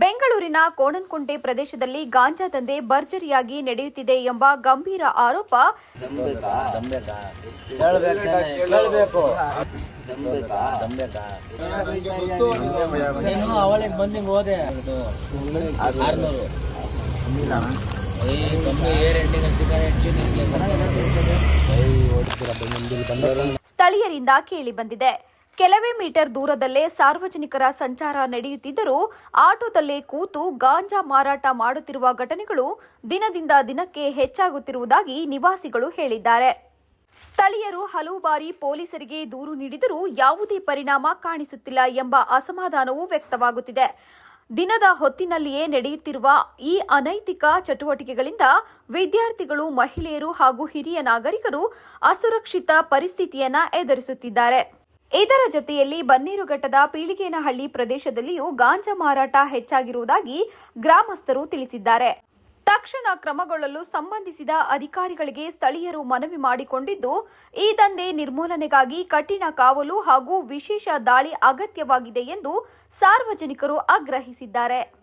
ಬೆಂಗಳೂರಿನ ಕೋಣನ್ಕುಂಟೆ ಪ್ರದೇಶದಲ್ಲಿ ಗಾಂಜಾ ದಂಧೆ ಭರ್ಜರಿಯಾಗಿ ನಡೆಯುತ್ತಿದೆ ಎಂಬ ಗಂಭೀರ ಆರೋಪ. ಸ್ಥಳೀಯರಿಂದ ಕೇಳಿ ಕೇಳಬೇಕು ಕೆಲವೇ ಮೀಟರ್ ದೂರದಲ್ಲೇ ಸಾರ್ವಜನಿಕರ ಸಂಚಾರ ನಡೆಯುತ್ತಿದ್ದರೂ ಆಟೋದಲ್ಲೇ ಕೂತು ಗಾಂಜಾ ಮಾರಾಟ ಮಾಡುತ್ತಿರುವ ಘಟನೆಗಳು ದಿನದಿಂದ ದಿನಕ್ಕೆ ಹೆಚ್ಚಾಗುತ್ತಿರುವುದಾಗಿ ನಿವಾಸಿಗಳು ಹೇಳಿದ್ದಾರೆ. ಸ್ಥಳೀಯರು ಹಲವು ಬಾರಿ ಪೊಲೀಸರಿಗೆ ದೂರು ನೀಡಿದರೂ ಯಾವುದೇ ಪರಿಣಾಮ ಕಾಣಿಸುತ್ತಿಲ್ಲ ಎಂಬ ಅಸಮಾಧಾನವೂ ವ್ಯಕ್ತವಾಗುತ್ತಿದೆ. ದಿನದ ಹೊತ್ತಿನಲ್ಲಿಯೇ ನಡೆಯುತ್ತಿರುವ ಈ ಅನೈತಿಕ ಚಟುವಟಿಕೆಗಳಿಂದ ವಿದ್ಯಾರ್ಥಿಗಳು, ಮಹಿಳೆಯರು ಹಾಗೂ ಹಿರಿಯ ನಾಗರಿಕರು ಅಸುರಕ್ಷಿತ ಪರಿಸ್ಥಿತಿಯನ್ನ ಎದುರಿಸುತ್ತಿದ್ದಾರೆ. ಇದರ ಜೊತೆಯಲ್ಲಿ ಬನ್ನೇರುಘಟ್ಟದ ಪೀಳಿಗೇನಹಳ್ಳಿ ಪ್ರದೇಶದಲ್ಲಿಯೂ ಗಾಂಜಾ ಮಾರಾಟ ಹೆಚ್ಚಾಗಿರುವುದಾಗಿ ಗ್ರಾಮಸ್ಥರು ತಿಳಿಸಿದ್ದಾರೆ. ತಕ್ಷಣ ಕ್ರಮಗೊಳ್ಳಲು ಸಂಬಂಧಿಸಿದ ಅಧಿಕಾರಿಗಳಿಗೆ ಸ್ಥಳೀಯರು ಮನವಿ ಮಾಡಿಕೊಂಡಿದ್ದು, ಈ ದಂಧೆ ನಿರ್ಮೂಲನೆಗಾಗಿ ಕಠಿಣ ಕಾವಲು ಹಾಗೂ ವಿಶೇಷ ದಾಳಿ ಅಗತ್ಯವಾಗಿದೆ ಎಂದು ಸಾರ್ವಜನಿಕರು ಆಗ್ರಹಿಸಿದ್ದಾರೆ.